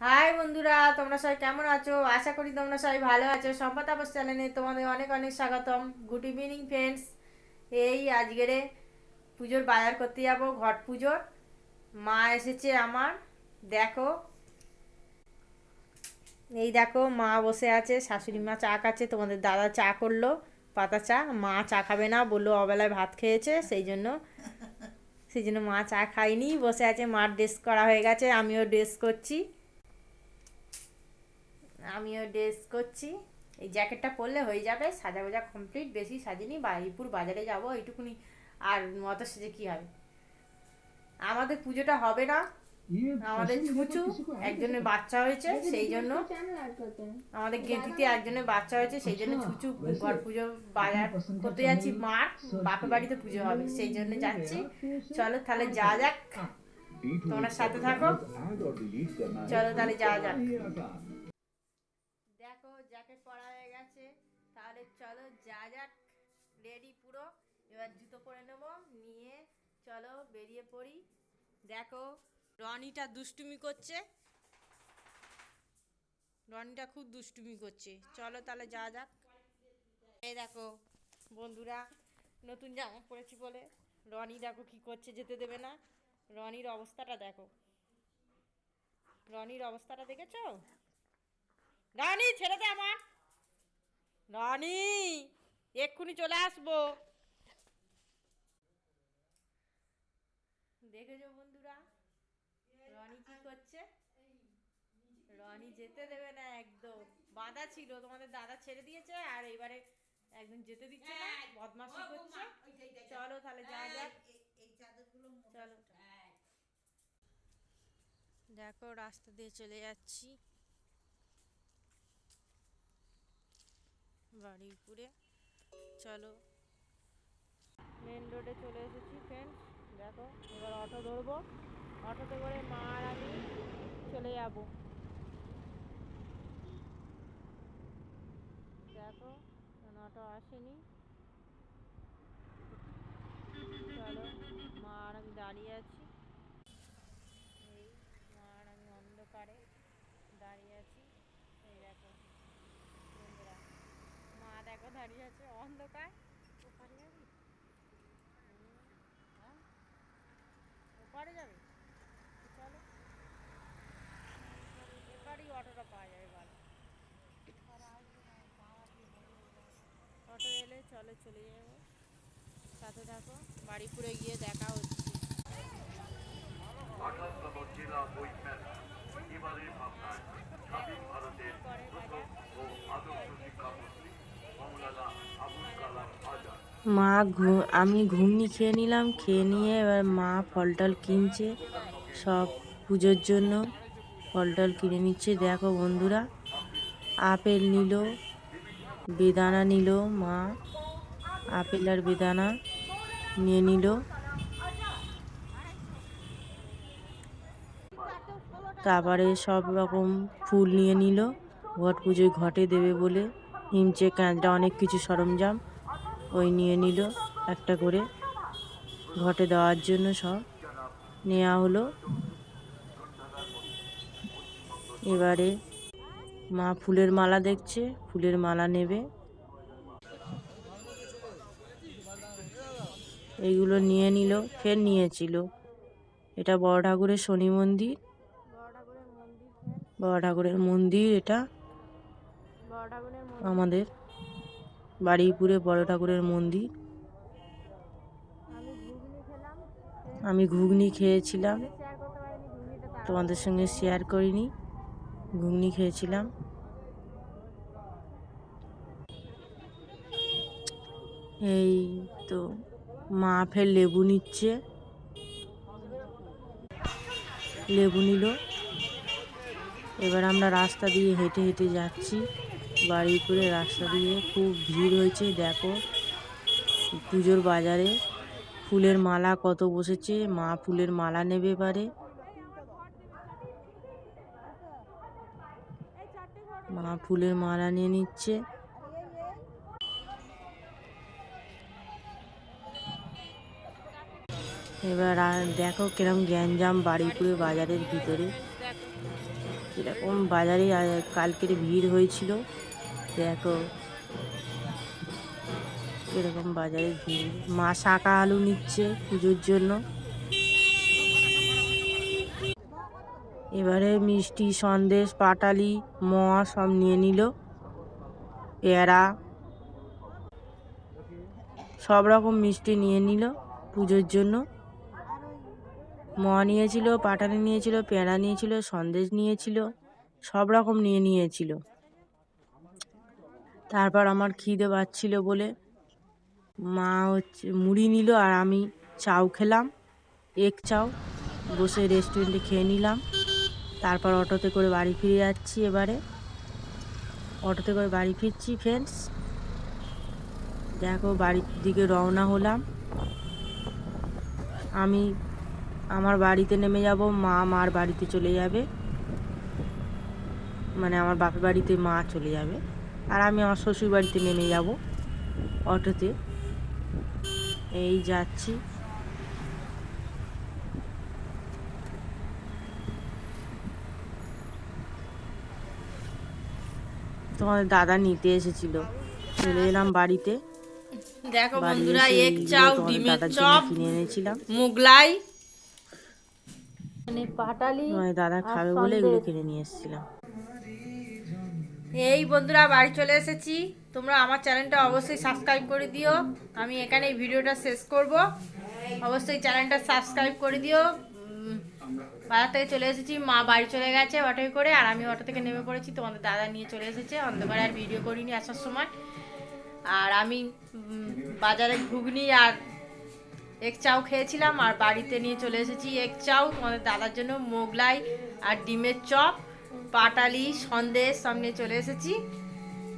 High বন্ধুরা, তোমরা সবাই কেমন আছো? আশা করি তোমরা সবাই ভালো আছো। সম্পদ আবাস চ্যানেলে তোমাদের অনেক অনেক স্বাগতম। গুড ইভিনিং ফ্রেন্ডস এই আজকেরে পুজোর বাজার করতে যাব, ঘট পুজোর। মা এসেছে আমার। দেখো। এই দেখো, মা বসে আছে। শাশুড়ি মা চা খাচ্ছে, তোমাদের দাদা চা করল, পাতা চা। মা চা খাবে না, বলল অবেলায় ভাত খেয়েছে, সেই জন্য সেই জন্য মা চা খাইনি বসে আছে, মার ড্রেস করা হয়ে গেছে, আমিও ড্রেস করছি। আমিও ড্রেস করছি। এই জ্যাকেটটা পরলে হয়ে যাবে সাজা গোজা কমপ্লিট বেশি সাজিনি বাড়িপুর বাজারে যাব এইটুকুনি। আর মতো সেজে কি হবে? আমাদের পুজোটা হবে না। আমাদের ছুচু একজনের বাচ্চা হয়েছে সেই জন্য আমাদের গেঁটিতে একজনের বাচ্চা হয়েছে সেই জন্য ছুচু ঘর পুজো বাজার করতে যাচ্ছি মার বাপের বাড়িতে পুজো হবে সেই জন্য যাচ্ছি। চলো তাহলে যা যাক। তোমরা সাথে থাকো। চলো তাহলে যা যাক। রেডি, পুরো। এবার জুতো পরে নেব, নিয়ে চলো বেরিয়ে পড়ি। দেখো, রনিটা দুষ্টুমি করছে। রনিটা খুব দুষ্টুমি করছে। চলো তাহলে যা যাক। এই দেখো, বন্ধুরা, নতুন জামা পরেছি বলে। রনি দেখো কি করছে, যেতে দেবে না। রনির অবস্থাটা দেখো। রনির অবস্থাটা দেখেছ? রানী, ছেড়ে দে আমার। রানী! এক্ষুনি চলে আসব। দেখেছ বন্ধুরা? রনি কি করছে? রনি যেতে দেবে না একদম। বাধা ছিল তোমাদের দাদা ছেড়ে দিয়েছে আর এবারে একদম যেতে দিচ্ছে না বদমাশি করছে। চলো তাহলে যা যাক। চলো। দেখো রাস্তা দিয়ে চলে যাচ্ছি। বাড়িপুরে চলো। মেন রোডে চলে এসেছি ফ্রেন্ডস দেখো, এবার অটো ধরবো। অটোতে করে মা আর আমি চলে যাব। দেখো অটো আসেনি। চলো মা আর আমি দাঁড়িয়ে আছি এই মা আর আমি অন্ধকারে দাঁড়িয়ে আছি এই দেখো বন্ধুরা মা দেখো দাঁড়িয়ে আছে, অন্ধকার। ওপারে যাবি? হ্যাঁ? ওপারে যাবে? চলো। এবারই অটোটা পাওয়া যাবে ভালো। অটো এলে চলো চলে যাব। সাথে থাকো বাড়িপুরে গিয়ে দেখা মা আমি ঘুগনি খেয়ে নিলাম, খেয়ে নিয়ে এবার মা ফল টল কিনছে সব পুজোর জন্য। ফল টল কিনে নিচ্ছে, দেখো বন্ধুরা, আপেল নিল, বেদানা নিল, মা আপেল আর বেদানা নিয়ে নিল। তারপরে সব রকম ফুল নিয়ে নিল, ঘট পুজোয় ঘটে দেবে বলে হিমচে কাঁচড়া অনেক কিছু সরঞ্জাম। ওই নিয়ে নিল একটা করে ঘটে দেওয়ার জন্য সব। নেওয়া হলো। এবারে মা ফুলের মালা দেখছে ফুলের মালা নেবে। এইগুলো নিয়ে নিল ফের নিয়েছিল। এটা বড় ঠাকুরের শনি মন্দির। বড় ঠাকুরের মন্দির এটা আমাদের বারুইপুরে বড় ঠাকুরের মন্দির। আমি ঘুগনি খেয়েছিলাম। তোমাদের সঙ্গে শেয়ার করিনি। ঘুগনি খেয়েছিলাম। এই তো, মা ফের লেবু নিচ্ছে। লেবু নিল। এবার আমরা রাস্তা দিয়ে হেঁটে হেঁটে যাচ্ছি। বারুইপুরে রাস্তা দিয়ে খুব ভিড় হয়েছে, দেখো। পুজোর বাজারে ফুলের মালা কত বসেছে, মা ফুলের মালা নেবে পারে মা ফুলের মালা নিয়ে নিচ্ছে। এবার দেখো কিরম গ্যাঞ্জাম বাড়িপুরে বাজারের ভিতরে। এরকম বাজারে কালকের ভিড় হয়েছিল। দেখো। এরকম বাজারে ভিড়। মা শাঁকা আলু নিচ্ছে পুজোর জন্য। এবারে মিষ্টি, সন্দেশ, পাটালি, মোয়া সব নিয়ে নিল। পেয়ারা। সব রকম মিষ্টি নিয়ে নিল পুজোর জন্য। মোয়া নিয়েছিল, পাটালি নিয়েছিল, পেয়ারা নিয়েছিল, সন্দেশ নিয়েছিল, সব রকম নিয়ে নিয়েছিল। তারপর আমার খিদে পাচ্ছিল বলে মা হচ্ছে মুড়ি নিল আর আমি চাউ খেলাম, এক চাউ, বসে রেস্টুরেন্টে খেয়ে নিলাম। তারপর অটোতে করে বাড়ি ফিরে যাচ্ছি এবারে। অটোতে করে বাড়ি ফিরছি ফ্রেন্ডস দেখো বাড়ির দিকে রওনা হলাম। আমি আমার বাড়িতে নেমে যাব, মা মার বাড়িতে চলে যাবে। মানে আমার বাপের বাড়িতে মা চলে যাবে। আর আমি আমার শ্বশুর বাড়িতে নেমে যাব অটোতে। এই যাচ্ছি। তোমাদের দাদা নিতে এসেছিল। চলে এলাম বাড়িতে। দেখো বন্ধুরা এক চাউ ডিমের চপ কিনে এনেছিলাম। মুগলাই। মানে পাটালি দাদা খাবে বলে এগুলো কিনে নিয়ে এসেছিলাম। এই বন্ধুরা, বাড়ি চলে এসেছি। তোমরা আমার চ্যানেলটা অবশ্যই সাবস্ক্রাইব করে দিও। আমি এখানে এই ভিডিওটা শেষ করব। অবশ্যই চ্যানেলটা সাবস্ক্রাইব করে দিও। বাজার থেকে চলে এসেছি। মা বাড়ি চলে গেছে অটোয় করে, আর আমি অটো থেকে নেমে পড়েছি। তোমাদের দাদা নিয়ে চলে এসেছে। অন্ধকারে আর ভিডিও করিনি আসার সময়। আর আমি বাজারে ঘুগনি আর এক চাউ খেয়েছিলাম। আর বাড়িতে নিয়ে চলে এসেছি এক চাউ তোমাদের দাদার জন্য মোগলাই আর ডিমের চপ। পাটালি, সন্দেশ সামনে চলে এসেছি।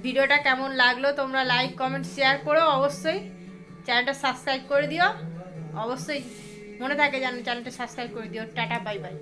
ভিডিওটা কেমন লাগল তোমরা লাইক কমেন্ট শেয়ার করো অবশ্যই। চ্যানেলটা সাবস্ক্রাইব করে দিও। অবশ্যই মনে থাকে যেন চ্যানেলটা সাবস্ক্রাইব করে দিও। Tata bye bye